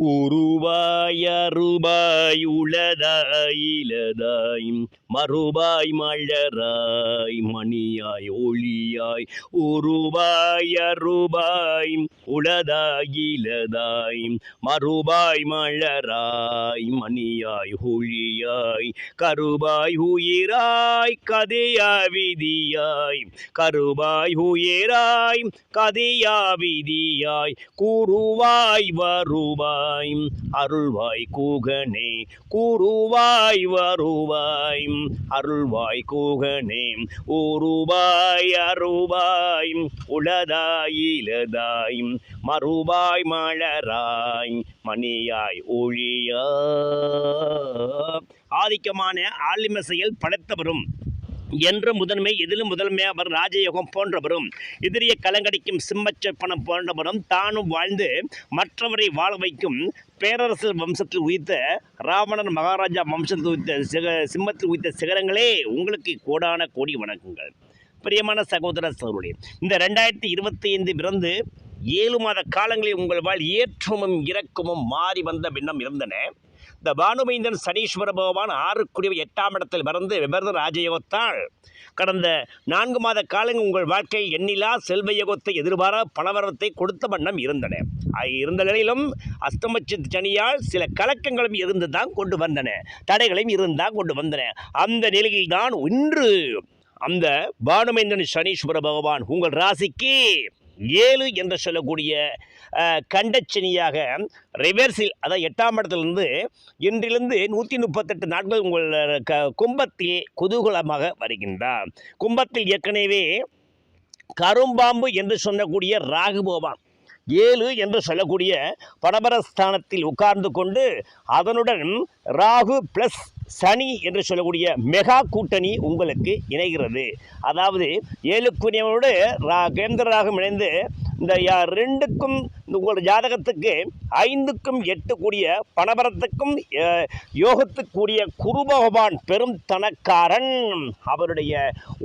உருவாய் அருபாய் உளதாய் இலதாய் மறுபாய் மலராய் மணியாய் ஒளியாய் உருவாய் அருபாய் உளதாய் இலதாய் மறுபாய் மலராய் மணியாய் ஒளியாய் கருபாய் உயிராய் கதையா விதியாய் கருபாய் உயிராய் கதையா விதியாய் கூறுவாய் வருவாய். அருள்வாய் கூகனே கூறுவாய் வருவாய் அருள்வாய் கூகனே ஊருவாய் அருவாய் உளதாய் இலதாய் மறுவாய் மலராய் மணியாய் ஒழியா. ஆதிக்கமான ஆலிமசையில் செயல் படைத்தவரும் என்று முதன்மை எதிலும் முதன்மை அவர் ராஜயோகம் போன்றவரும் எதிரிய கலங்கடிக்கும் சிம்மச்சப்பனம் போன்றவரும் தானும் வாழ்ந்து மற்றவரை வாழ வைக்கும் பேரரசர் வம்சத்தில் உயிர்த்த ராவணன் மகாராஜா வம்சத்தில் உயிர்த்த சிக சிம்மத்தில் உயிர்த்த சிகரங்களே உங்களுக்கு கோடான கோடி வணக்கங்கள். பிரியமான சகோதர சகோதரி இந்த ரெண்டாயிரத்தி இருபத்தி ஐந்து பிறந்து ஏழு மாத காலங்களில் உங்கள் வாழ் ஏற்றமும் இறக்கமும் மாறி வந்த பின்னம் இருந்தன. இந்த பானுமைந்தன் சனீஸ்வர பகவான் ஆறுக்குரிய எட்டாம் இடத்தில் பிறந்து விபரத ராஜயோகத்தால் கடந்த நான்கு மாத காலங்கள் உங்கள் வாழ்க்கை எண்ணிலா செல்வ யோகத்தை எதிர்பாரா பணவரத்தை கொடுத்த வண்ணம் இருந்தன. இருந்த நிலையிலும் அஸ்தமச்ச சனியால் சில கலக்கங்களும் இருந்து தான் கொண்டு வந்தன. தடைகளையும் இருந்தால் கொண்டு வந்தன. அந்த நிலையில் தான் இன்று அந்த பானுமைந்தன் சனீஸ்வர பகவான் உங்கள் ராசிக்கு ஏழு என்று சொல்லக்கூடிய கண்டச்சனியாக ரிவர்ஸில் அதாவது எட்டாம் இடத்திலிருந்து இன்றிலிருந்து நூற்றி முப்பத்தெட்டு நாட்கள் உங்கள் க கும்பத்தில் குதூகலமாக வருகின்றார். கும்பத்தில் ஏற்கனவே கரும்பாம்பு என்று சொல்லக்கூடிய ராகு போவான். ஏழு என்று சொல்லக்கூடிய பரபரஸ்தானத்தில் உட்கார்ந்து கொண்டு அதனுடன் ராகு ப்ளஸ் சனி என்று சொல்லக்கூடிய மெகா கூட்டணி உங்களுக்கு இணைகிறது. அதாவது ஏழுக்குரியவனோடு ரா கேந்திர ராகம் இணைந்து இந்த யா- ரெண்டுக்கும் இந்த உங்களோட ஜாதகத்துக்கு ஐந்துக்கும் எட்டு கூடிய பணபரத்துக்கும் யோகத்துக்குரிய குருபகவான் பெரும் தனக்காரன். அவருடைய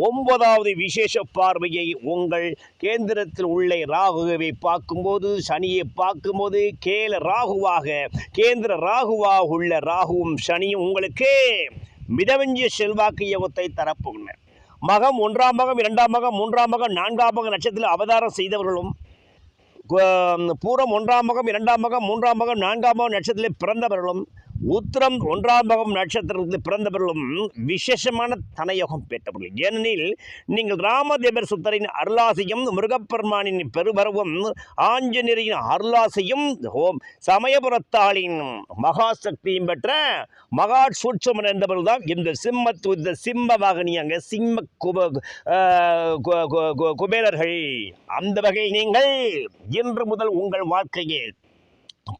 ஒன்பதாவது விசேஷ பார்வையை உங்கள் கேந்திரத்தில் உள்ள ராகுவை பார்க்கும்போது சனியை பார்க்கும்போது கேல ராகுவாக கேந்திர ராகுவாக உள்ள ராகுவும் சனியும் உங்களுக்கு மிதவெஞ்சிய செல்வாக்கு யோகத்தை தரப்போகின்றன மகம் ஒன்றாம் மகம் இரண்டாம் மகம் மூன்றாம் மகம் நான்காம் மகம் நட்சத்திரத்தில் அவதாரம் செய்தவர்களும் பூரம் ஒன்றாம் மகம் இரண்டாம் மகம் மூன்றாம் மகம் நான்காம் மகம் நட்சத்திரத்திலே பிறந்தவர்களும் உத்திரம் ஒன்றாம் பகம் நட்சத்திரத்தில் பிறந்தவர்களும் விசேஷமான தனயோகம் பெற்றவர்கள். ஏனெனில் நீங்கள் ராமதேவர் சுத்தரின் அருளாசையும் முருகப்பெருமானின் பெருபரவும் ஆஞ்சநேயரின் அருளாசையும் ஓம் சமயபுரத்தாளின் மகா சக்தியும் பெற்ற மகா சூட்சமன் என்பவர்கள் தான் இந்த சிம்மத்து இந்த சிம்ம வாகனி அங்கே சிம்ம குப கு- கு- குபேரர்கள். அந்த வகையில் நீங்கள் இன்று முதல் உங்கள் வாழ்க்கையில்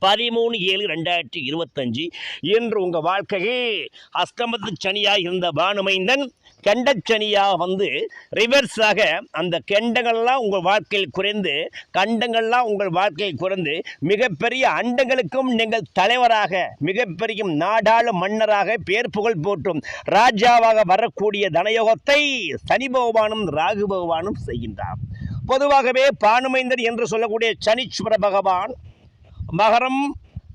பதிமூணு ஏழு ரெண்டாயிரத்தி இருபத்தஞ்சு இன்று உங்கள் வாழ்க்கையில் அஸ்தமத்து சனியாக இருந்த பானுமைந்தன் கெண்டச்சனியாக வந்து ரிவர்ஸாக அந்த கெண்டங்கள்லாம் உங்கள் வாழ்க்கையில் குறைந்து கண்டங்கள்லாம் உங்கள் வாழ்க்கையில் குறைந்து மிகப்பெரிய அண்டங்களுக்கும் நீங்கள் தலைவராக மிகப்பெரிய நாடாளு மன்னராக பேர் புகழ் போற்றும் ராஜாவாக வரக்கூடிய தனயோகத்தை சனி பகவானும் ராகு பகவானும் செய்கின்றார். பொதுவாகவே பானுமைந்தர் என்று சொல்லக்கூடிய சனீஸ்வர பகவான் மகரம்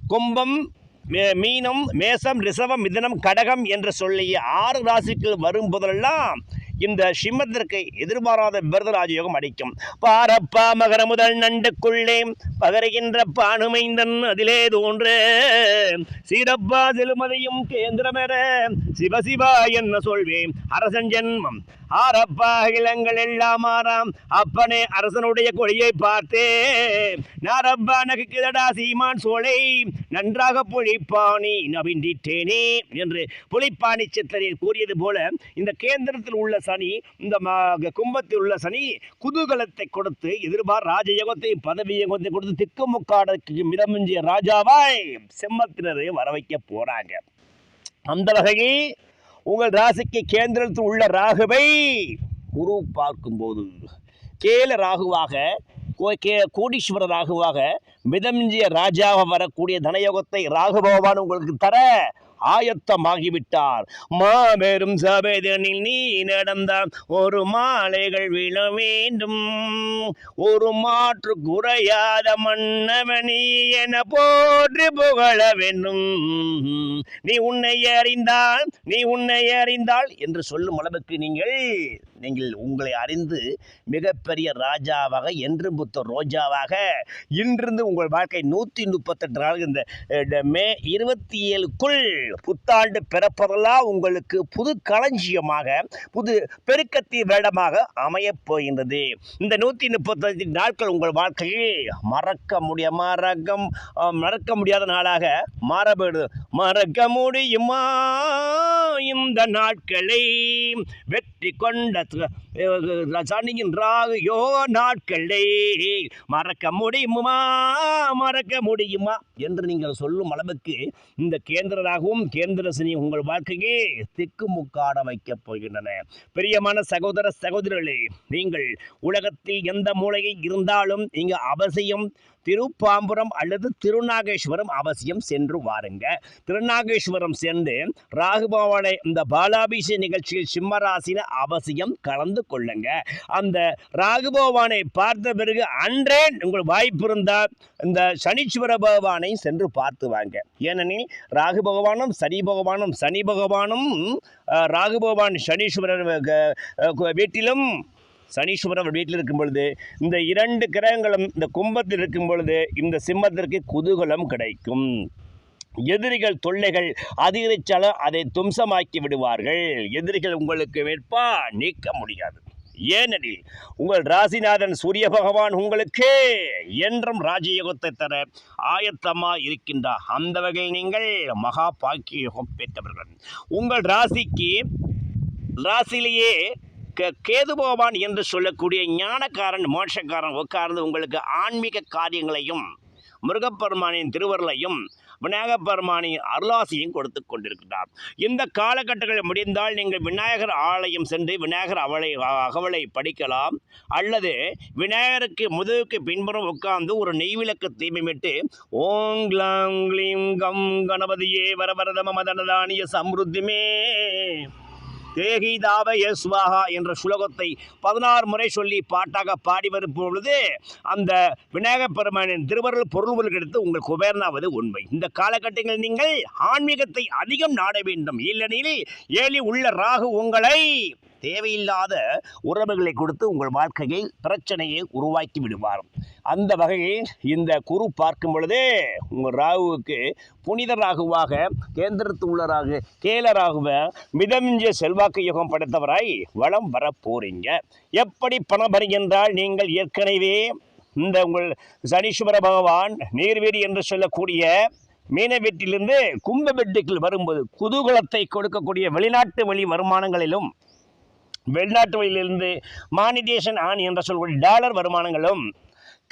கும்பம் மே- மீனம் மேசம் ரிசவம் மிதனம் கடகம் என்று சொல்லிய ஆறு ராசிக்கள் வரும் போதெல்லாம் இந்த சிம்மத்திற்கு எதிர்பாராத விரதராஜயோகம் அடிக்கும். பாரப்பா மகர முதல் நண்டுக்குள்ளே பகருகின்ற பானுமைந்தன் அதிலே தோன்று சீரப்பா செலுமதையும் கேந்திரமெற சிவசிவா என்ன சொல்வேன்? அரசன் ஜென்மம். ஆரப்பா இளங்கள் எல்லாம் ஆறாம். அப்பனே அரசனுடைய கொடியை பார்த்தே நாரப்பா நகைக்குதடா சீமான் சோலை நன்றாக புலிப்பாணி நவிண்டிட்டேனே என்று புலிப்பாணி சித்தரில் கூறியது போல இந்த கேந்திரத்தில் உள்ள சனி இந்த கும்பத்தில் உள்ள சனி குதூகலத்தை கொடுத்து எதிர்பார் ராஜயோகத்தை பதவி யோகத்தை கொடுத்து திக்குமுக்காடக்கு மிதமிஞ்சிய ராஜாவாய் செம்மத்தினரை வர வைக்க போறாங்க. அந்த வகையில் உங்கள் ராசிக்கு கேந்திரத்தில் உள்ள ராகுவை குரு பார்க்கும்போது கேல ராகுவாக கோ- கே கோடீஸ்வர ராகுவாக மிதமிஞ்சிய ராஜாவாக வரக்கூடிய தனயோகத்தை ராகு பகவான் உங்களுக்கு தர ஆயத்தமாகிவிட்டார். மாபெரும் சபைதனில் நீ நடந்தால் ஒரு மாலைகள் விழ வேண்டும் ஒரு மாற்று குறையாத மன்னவனி என போற்றி புகழ வேண்டும். நீ உன்னை அறிந்தால் நீ உன்னை அறிந்தால் என்று சொல்லும் அளவுக்கு நீங்கள் நீங்கள் உங்களை அறிந்து மிகப்பெரிய ராஜாவாக என்றும் புத்த ரோஜாவாக இன்றிருந்து உங்கள் வாழ்க்கை நூற்றி முப்பத்தெட்டு நாள் இந்த மே இருபத்தி ஏழுக்குள் புத்தாண்டு பிறப்பதெல்லாம் உங்களுக்கு புது களஞ்சியமாக புது பெருக்கத்தி வேடமாக அமையப் போகின்றது. இந்த நூற்றி முப்பத்தஞ்சு நாட்கள் உங்கள் வாழ்க்கையில் மறக்க முடிய மறக்கம் மறக்க முடியாத நாளாக மாறப்படுது மறக்க முடியுமா இந்த நாட்களை? வெற்றி கொண்ட சனியின் யோ நாட்களை மறக்க முடியுமா மறக்க முடியுமா என்று நீங்கள் சொல்லும் அளவுக்கு இந்த கேந்திரராகவும் கேந்திரசனி உங்கள் வாழ்க்கையே திக்குமுக்காட வைக்கப் போகின்றன. பிரியமான சகோதர சகோதரர்களே நீங்கள் உலகத்தில் எந்த மூலையில் இருந்தாலும் இங்கு அவசியம் திருப்பாம்புரம் அல்லது திருநாகேஸ்வரம் அவசியம் சென்று வாருங்க. திருநாகேஸ்வரம் சென்று ராகுபவனை இந்த பாலாபிஷேக நிகழ்ச்சியில் சிம்மராசின அவசியம் கலந்து கொள்ளுங்க. அந்த ராகுபவானை பார்த்த பிறகு அன்றே உங்கள் வாய்ப்பு இருந்தால் இந்த சனீஸ்வர பகவானை சென்று பார்த்து வாங்க. ஏனெனில் ராகு பகவானும் சனி பகவானும் சனி பகவானும் ராகு பகவான் சனீஸ்வரர் வீட்டிலும் சனீஸ்வரர் வீட்டில் இருக்கும் பொழுது இந்த இரண்டு கிரகங்களும் இந்த கும்பத்தில் இருக்கும் பொழுது இந்த சிம்மத்திற்கு குதூகலம் கிடைக்கும். எதிரிகள் தொல்லைகள் அதிகரித்தாலும் அதை தும்சமாக்கி விடுவார்கள். எதிரிகள் உங்களுக்கு வேட்பா? நீக்க முடியாது. ஏனெனில் உங்கள் ராசிநாதன் சூரிய பகவான் உங்களுக்கு என்றும் ராஜயோகத்தை தர ஆயத்தமாக இருக்கின்றார். அந்த வகையில் நீங்கள் மகா பாக்கிய யோகம் பெற்றவர்கள். உங்கள் ராசிக்கு ராசியிலேயே கேது பகவான் என்று சொல்லக்கூடிய ஞானக்காரன் மோட்சக்காரன் உட்கார்ந்து உங்களுக்கு ஆன்மீக காரியங்களையும் முருகப்பெருமானின் திருவருளையும் விநாயகப் பெருமானின் அருளாசியும் கொடுத்து கொண்டிருக்கிறார். இந்த காலகட்டங்களில் முடிந்தால் நீங்கள் விநாயகர் ஆலயம் சென்று விநாயகர் அவளை அகவலை படிக்கலாம். அல்லது விநாயகருக்கு முதுகுக்கு பின்புறம் உட்கார்ந்து ஒரு நெய்விளக்கு தீபமிட்டு ஓம் க்ளீம் கம் கணபதியே வரவரதம மதனதானிய சம்ருத்திமே. தேகி தாவய சுவாகா என்ற சுலோகத்தை பதினாறு முறை சொல்லி பாட்டாக பாடி வரும் பொழுது அந்த விநாயக பெருமானின் திருவருள் பொருள்கள் எடுத்து உங்கள் குபேரனாவது உண்மை. இந்த காலகட்டங்களில் நீங்கள் ஆன்மீகத்தை அதிகம் நாட வேண்டும். இல்லைனில் ஏழி உள்ள ராகு உங்களை தேவையில்லாத உறவுகளை கொடுத்து உங்கள் வாழ்க்கையில் பிரச்சனையை உருவாக்கி விடுவார். அந்த வகையில் இந்த குரு பார்க்கும் பொழுது உங்கள் ராகுவுக்கு புனித ராகுவாக கேந்திரத்து உள்ளராக கேல ராகுவ மிதமிஞ்சிய செல்வாக்கு யுகம் படைத்தவராய் வளம் வர போறீங்க. எப்படி பணம் வருகின்றால் நீங்கள் ஏற்கனவே இந்த உங்கள் சனீஸ்வர பகவான் நீர்வீரி என்று சொல்லக்கூடிய மீன வீட்டிலிருந்து கும்ப வெட்டுக்குள் வரும்போது குதூகலத்தை கொடுக்கக்கூடிய வெளிநாட்டு வழி வருமானங்களிலும் வெளிநாட்டு வழியிலிருந்து மானிடேஷன் ஆன் என்று சொல்லக்கூடிய டாலர் வருமானங்களும்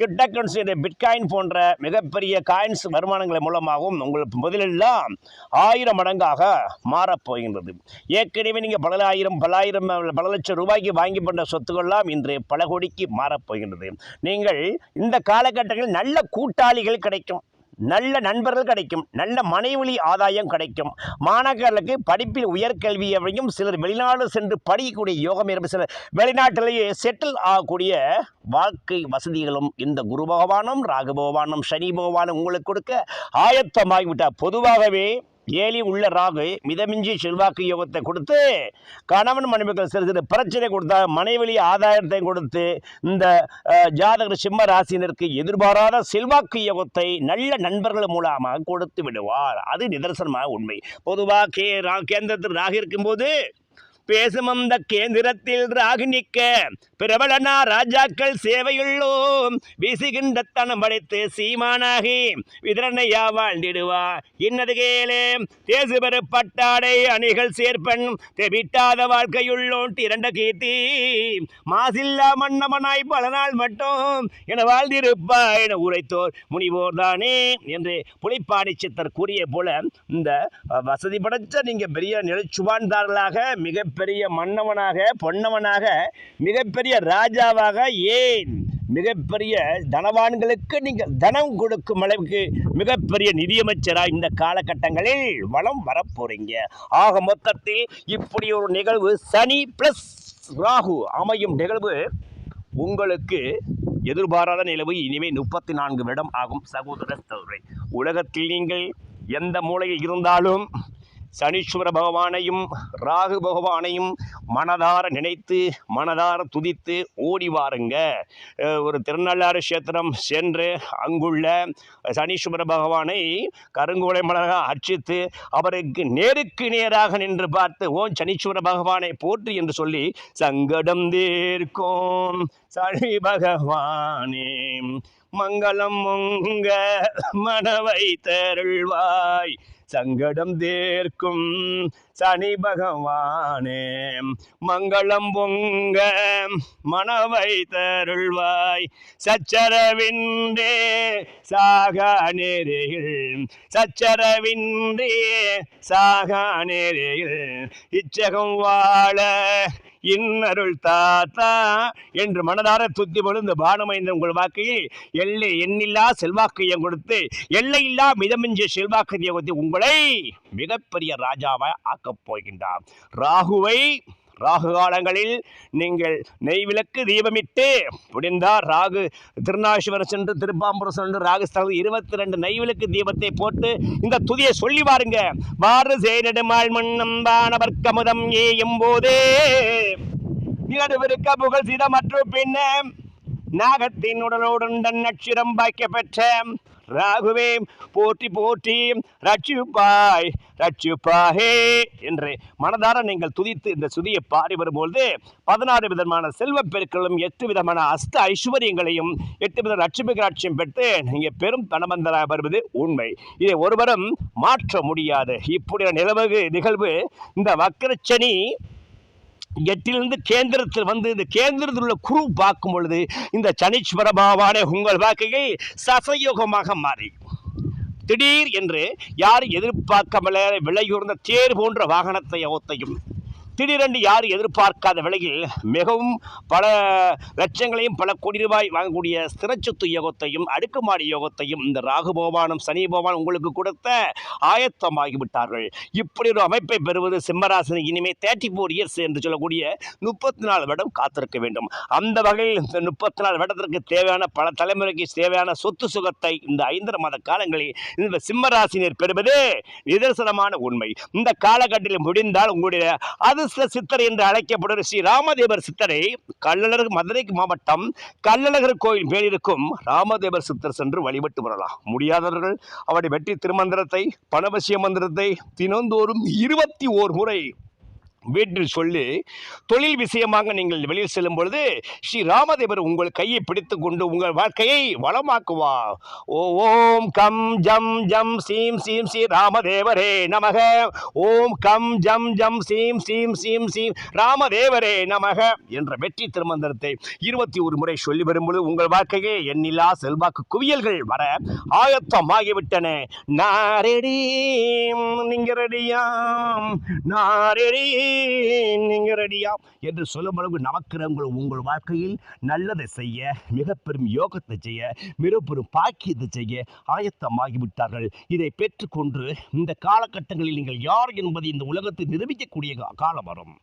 கிரிப்டோகரன்சி இந்த பிட்காயின் போன்ற மிகப்பெரிய காயின்ஸ் வருமானங்கள் மூலமாகவும் உங்களுக்கு முதலெல்லாம் ஆயிரம் மடங்காக மாறப்போகின்றது ஏற்கனவே நீங்கள் பல ஆயிரம் பலாயிரம் பல லட்சம் ரூபாய்க்கு வாங்கி பண்ண சொத்துக்கள்லாம் இன்று பல கோடிக்கு மாறப் போகின்றது. நீங்கள் இந்த காலகட்டங்களில் நல்ல கூட்டாளிகள் கிடைக்கும். நல்ல நண்பர்கள் கிடைக்கும் நல்ல மனைவழி ஆதாயம் கிடைக்கும். மாணவர்களுக்கு படிப்பில் உயர்கல்வியையும் சிலர் வெளிநாடு சென்று படிக்கக்கூடிய யோகம் இருக்கும் சிலர் வெளிநாட்டிலேயே செட்டில் ஆகக்கூடிய வாழ்க்கை வசதிகளும் இந்த குரு பகவானும் ராகு பகவானும் சனி பகவானும் உங்களுக்கு கொடுக்க ஆயத்தமாகிவிட்டார். பொதுவாகவே ஏலி உள்ள ராகு மிதமிஞ்சி செல்வாக்கு யோகத்தை கொடுத்து கணவன் மனைவிகள் சிறு சிறு பிரச்சனை கொடுத்தா மனைவழி ஆதாயத்தை கொடுத்து இந்த ஜாதகர் சிம்ம ராசினருக்கு எதிர்பாராத செல்வாக்கு யோகத்தை நல்ல நண்பர்கள் மூலமாக கொடுத்து விடுவார். அது நிதர்சனமாக உண்மை. பொதுவாக கே ரா கேந்திரத்தில் ராகு இருக்கும்போது பேசும் அந்த கேந்திரத்தில் ராகு நிற்க பிரபலனா ராஜாக்கள் சேவையுள்ளோம். வீசுகின்ற தனம் படைத்து சீமானாகி விதரனையா வாழ்ந்திடுவா? இன்னது கேளே. தேசு பட்டாடை அணிகள் சேர்ப்பன். தெவிட்டாத வாழ்க்கையுள்ளோன் திரண்ட கீர்த்தி. மாசில்லா மன்னவனாய் பல நாள் மட்டும் என வாழ்ந்திருப்பா என உரைத்தோர் முனிவோர் தானே என்று புலிப்பாடி சித்தர் கூறிய போல இந்த வசதி படைத்த நீங்கள் பெரிய நிலச்சுவான்தாரர்களாக மிகப்பெரிய மன்னவனாக பொன்னவனாக மிகப்பெரிய ராஜாவாக ஏன்? மிகப்பெரிய தனவான்களுக்கு நீங்கள் தனம் கொடுக்கும் அளவுக்கு மிகப்பெரிய நிதியமைச்சராக இந்த காலகட்டங்களில் வளம் வரப்போறீங்க ஆக மொத்தத்தில் இப்படி ஒரு நிகழ்வு சனி பிளஸ் ராகு அமையும் நிகழ்வு உங்களுக்கு எதிர்பாராத நிலவு இனிமே முப்பத்தி நான்கு வருடம் ஆகும் சகோதர சகோதரி. உலகத்தில் நீங்கள் எந்த மூலையில் இருந்தாலும் சனீஸ்வர பகவானையும் ராகு பகவானையும் மனதார நினைத்து மனதார துதித்து ஓடி வாருங்க. ஒரு திருநள்ளாறு கஷேத்திரம் சென்று அங்குள்ள சனீஸ்வர பகவானை கருங்கோலை மலராக அர்ச்சித்து அவருக்கு நேருக்கு நேராக நின்று பார்த்து ஓம் சனீஸ்வர பகவானை போற்றி என்று சொல்லி சங்கடம் தீர்க்கும். சனி பகவானே மங்களம் உங்க மனவை தருள்வாய். சங்கடம் தேர்க்கும். சனி பகவானே மங்களம் பொங்க மனவை தருள்வாய். சச்சரவின்றே சாகா நேரையில் சச்சரவின்றே சாகா நேரையில் இச்சகம் வாழ இன்னருள் தாத்தா என்று மனதார துத்தி பொழுந்து பானுமைந்த உங்கள் வாக்கையில் எல்லை எண்ணில்லா செல்வாக்கையும் கொடுத்து எல்லையில்லா மிதமிஞ்சிய செல்வாக்கையை கொடுத்து உங்களை மிகப்பெரிய ராஜாவை ஆக்கப் போகின்றார் ராகுவை ராகு காலங்களில் நீங்கள் நெய் விளக்கு தீபமிட்டு முடிந்தால் ராகு திருநாசிவரம் சென்று திருப்பாம்புரம் சென்று ராகுஸ்தானம் இருபத்தி ரெண்டு நெய் விளக்கு தீபத்தை போட்டு இந்த துதியை சொல்லி பாருங்க வாறு சேரிடுமாள் மண்ணம் வானவர்க்கமுதம் ஏயும் போதே. நிகழ்விருக்க புகழ் சித மற்றும் பின்ன நாகத்தின் உடலோடு நட்சிரம் பாய்க்க பெற்ற ராகுவே போற்றி போற்றி ரட்சிப்பாய் ரட்சிப்பாயே என்று மனதார நீங்கள் துதித்து இந்த சுதியை பாடி வரும்பொழுது பதினாறு விதமான செல்வப் பெருக்களும் எட்டு விதமான அஷ்ட ஐஸ்வர்யங்களையும் எட்டு வித லட்சுமிகராட்சியும் பெற்று நீங்கள் பெரும் தனவந்தராக வருவது உண்மை. இதை ஒருவரும் மாற்ற முடியாது. இப்படி நிலவு நிகழ்வு இந்த வக்கரச்சனி எட்டிலிருந்து கேந்திரத்தில் வந்து இந்த கேந்திரத்தில் உள்ள குரு பார்க்கும் பொழுது இந்த சனீஸ்வர பாவானே உங்கள் வாழ்க்கையை சசயோகமாக மாறி. திடீர் என்று யார் எதிர்பார்க்காமல விலையுர்ந்த தேர் போன்ற வாகனத்தை ஓத்தையும் திடீரென்று யார் எதிர்பார்க்காத விலையில் மிகவும் பல லட்சங்களையும் பல கோடி ரூபாய் வாங்கக்கூடிய ஸ்திரச்சொத்து யோகத்தையும் அடுக்குமாடி யோகத்தையும் இந்த ராகு பகவானும் சனி பகவான் உங்களுக்கு கொடுத்த ஆயத்தமாகிவிட்டார்கள். இப்படி ஒரு அமைப்பை பெறுவது சிம்மராசனி இனிமே தேர்ட்டி ஃபோர் இயர்ஸ் என்று சொல்லக்கூடிய முப்பத்தி நாலு வருடம் காத்திருக்க வேண்டும். அந்த வகையில் இந்த முப்பத்தி நாலு வருடத்திற்கு தேவையான பல தலைமுறைக்கு தேவையான சொத்து சுகத்தை இந்த ஐந்தரை மாத காலங்களில் இந்த சிம்மராசினியர் பெறுவது நிதர்சனமான உண்மை. இந்த காலகட்டத்தில் முடிந்தால் உங்களுடைய அது அதிர்ஷ்ட சித்தர் என்று அழைக்கப்படும் ஸ்ரீ ராமதேவர் சித்தரை கள்ளழகர் மதுரை மாவட்டம் கள்ளழகர் கோயில் மேலிருக்கும் ராமதேவர் சித்தர் சென்று வழிபட்டு வரலாம். முடியாதவர்கள் அவருடைய வெற்றி திருமந்திரத்தை பணவசிய மந்திரத்தை தினந்தோறும் இருபத்தி ஓர் முறை வீட்டில் சொல்லி தொழில் விஷயமாக நீங்கள் வெளியில் செல்லும் பொழுது ஸ்ரீ ராமதேவர் உங்கள் கையை பிடித்து கொண்டு உங்கள் வாழ்க்கையை வளமாக்குவா ஓ ஓம் கம் ஜம் ஜம் சீம் சீம் ஸ்ரீ ராமதேவரே நமக. ஓம் கம் ஜம் ஜம் சீம் சீம் சீம் சீம் ராமதேவரே நமக. என்ற வெற்றி திருமந்திரத்தை இருபத்தி ஒரு முறை சொல்லி வரும்பொழுது உங்கள் வாழ்க்கையே எண்ணில்லா செல்வாக்கு குவியல்கள் வர ஆயத்தமாகிவிட்டன. நாரெடி நீங்க ரெடியாம். நாரடி நீங்கள் ரெடியா என்று சொல்லும் அளவு நவக்கிரகங்கள் உங்கள் வாழ்க்கையில் நல்லதை செய்ய மிக பெரும் யோகத்தை செய்ய மிக பெரும் பாக்கியத்தை செய்ய ஆயத்தமாகிவிட்டார்கள். இதை பெற்றுக்கொண்டு இந்த காலகட்டங்களில் நீங்கள் யார் என்பதை இந்த உலகத்தை நிரூபிக்கக்கூடிய காலம் வரும்.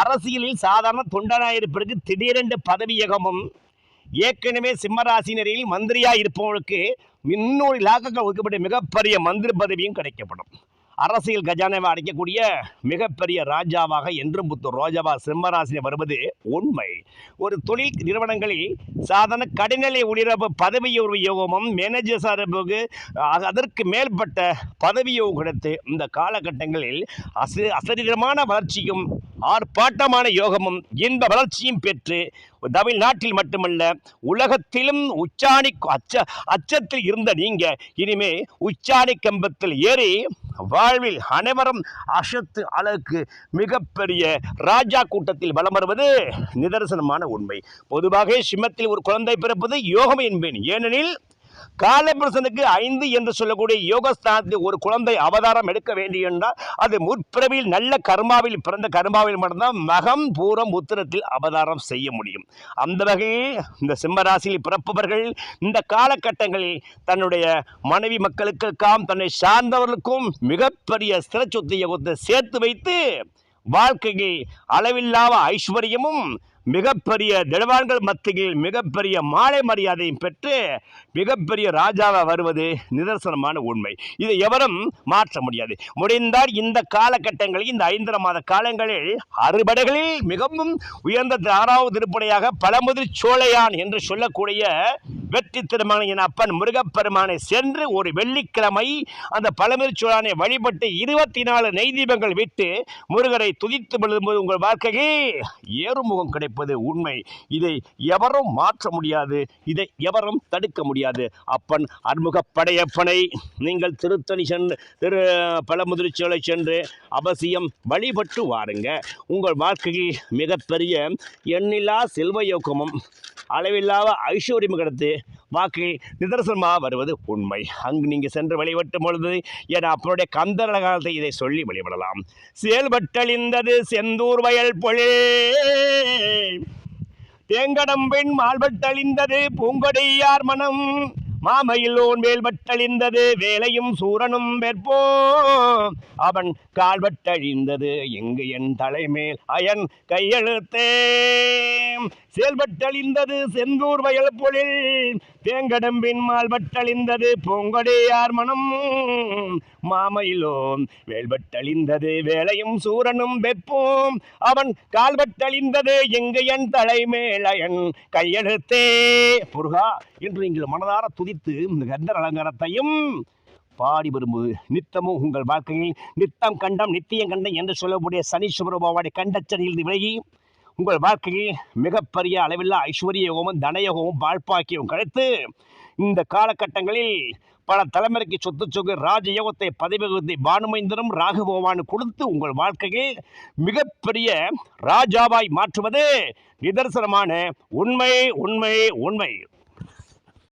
அரசியலில் சாதாரண தொண்டனாயிருப்பதற்கு திடீரென்று பதவியகமும் ஏற்கனவே சிம்மராசினரில் மந்திரியாக இருப்பவர்களுக்கு இன்னொரு இலாக்கங்கள் ஒதுக்கப்பட்ட மிகப்பெரிய மந்திரி பதவியும் கிடைக்கப்படும். அரசியல் கஜானாவை அடைக்கக்கூடிய மிகப்பெரிய ராஜாவாக என்றும் புத்தூர் ரோஜாவா சிம்மராசினி வருவது உண்மை. ஒரு தொழில் நிறுவனங்களில் சாதாரண கடைநிலை ஊழியர் பதவி உயர்வு யோகமும் மேனேஜர் சார்புக்கு அதற்கு மேற்பட்ட பதவி யோகம் கிடைத்து இந்த காலகட்டங்களில் அச அசரீரமான வளர்ச்சியும் ஆர்ப்பாட்டமான யோகமும் இன்ப வளர்ச்சியும் பெற்று தமிழ்நாட்டில் மட்டுமல்ல உலகத்திலும் உச்சாணி அச்ச அச்சத்தில் இருந்த நீங்கள் இனிமே உச்சாணி கம்பத்தில் ஏறி வாழ்வில் அனைவரும் அசத்து அளவுக்கு மிகப்பெரிய ராஜா கூட்டத்தில் வலம் வருவது நிதர்சனமான உண்மை. பொதுவாக சிம்மத்தில் ஒரு குழந்தை பிறப்பது யோகம் என்பேன். ஏனெனில் காலபுருஷனுக்கு ஐந்து என்று சொல்லக்கூடிய யோகஸ்தானத்தில் ஒரு குழந்தை அவதாரம் எடுக்க வேண்டியிருந்தால் அது முற்பிறவியில் நல்ல கர்மாவில் பிறந்த கர்மாவில் மட்டும்தான் மகம் பூரம் உத்திரத்தில் அவதாரம் செய்ய முடியும். அந்த வகையில் இந்த சிம்மராசியில் பிறப்பவர்கள் இந்த காலகட்டங்களில் தன்னுடைய மனைவி மக்களுக்கெல்லாம் தன்னை சார்ந்தவர்களுக்கும் மிகப்பெரிய ஸ்திரச்சொத்து யோகத்தை சேர்த்து வைத்து வாழ்க்கையில் அளவில்லாத ஐஸ்வர்யமும் மிகப்பெரிய திடவான்கள் மத்தியில் மிகப்பெரிய மாலை மரியாதையும் பெற்று மிகப்பெரிய ராஜாவாக வருவது நிதர்சனமான உண்மை. இதை எவரும் மாற்ற முடியாது. முடிந்தால் இந்த காலகட்டங்களில் இந்த ஐந்தரை மாத காலங்களில் அறுபடைகளில் மிகவும் உயர்ந்த ஆறாவது திருப்படையாக பழமுதிர் சோழையான் என்று சொல்லக்கூடிய வெற்றி திருமணியின் அப்பன் முருகப்பெருமானை சென்று ஒரு வெள்ளிக்கிழமை அந்த பழமுதிர் சோழானை வழிபட்டு இருபத்தி நாலு நெய் தீபங்கள் விட்டு முருகரை துதித்து விழும்போது உங்கள் வாழ்க்கையில் ஏறுமுகம் இருப்பது உண்மை. இதை எவரும் மாற்ற முடியாது. இதை எவரும் தடுக்க முடியாது. அப்பன் அறுமுகப்படையப்பனை நீங்கள் திருத்தணி சென்று திரு பழமுதிர்ச்சோலை சென்று அவசியம் வழிபட்டு வாருங்க. உங்கள் வாழ்க்கையில் மிகப்பெரிய எண்ணில்லா செல்வ யோக்கமும் அளவில்லாத ஐஸ்வர்யம் கிடைத்து வாக்கில் நிதர்சனமாக வருவது உண்மை. அங்கு நீங்கள் சென்று வழிபட்டும் பொழுது என அப்பனுடைய கந்தர காலத்தை இதை சொல்லி வழிபடலாம். செயல்பட்டழிந்தது செந்தூர் வயல் பொழில். தேங்கடம்பெண் மால்பட்டழிந்தது பூங்கொடையார் மனம். மாமையிலோன் வேல்பட்டழிந்தது வேலையும் சூரனும் வெற்போ. அவன் கால்பட்டழிந்தது எங்கு என் தலைமேல் அயன் கையெழுத்தே செயல்பட்டழிந்தது செந்தூர் வயல் பொழில் தேங்கடம்பின் மால்பட்டழிந்தது பூங்கொடையார் மனம். மாமையிலோன் வேல்பட்டழிந்தது வேலையும் சூரனும் வெப்போம். அவன் கால்பட்டழிந்தது எங்கு என் தலைமேலயன் கையெழுத்தே. முருகா என்று நீங்கள் மனதார துதித்து இந்த கந்தர் அலங்காரத்தையும் பாடி வரும்போது நித்தமும் உங்கள் வாழ்க்கையில் நித்தம் கண்டம் நித்தியம் கண்டம் என்று சொல்லக்கூடிய சனி பாபாவுடைய கண்டச்சரியில் விலகி உங்கள் வாழ்க்கையில் மிகப்பெரிய அளவில்லா ஐஸ்வர்ய யோகமும் தனயோகமும் வாழ்ப்பாக்கியும் கழித்து இந்த காலகட்டங்களில் பல தலைமுறைக்கு சொத்து சொகு ராஜயோகத்தை பதவியோகத்தை பானுமைந்தரும் ராகுபவான் கொடுத்து உங்கள் வாழ்க்கையில் மிகப்பெரிய ராஜாவாய் மாற்றுவது நிதர்சனமான உண்மை உண்மை உண்மை.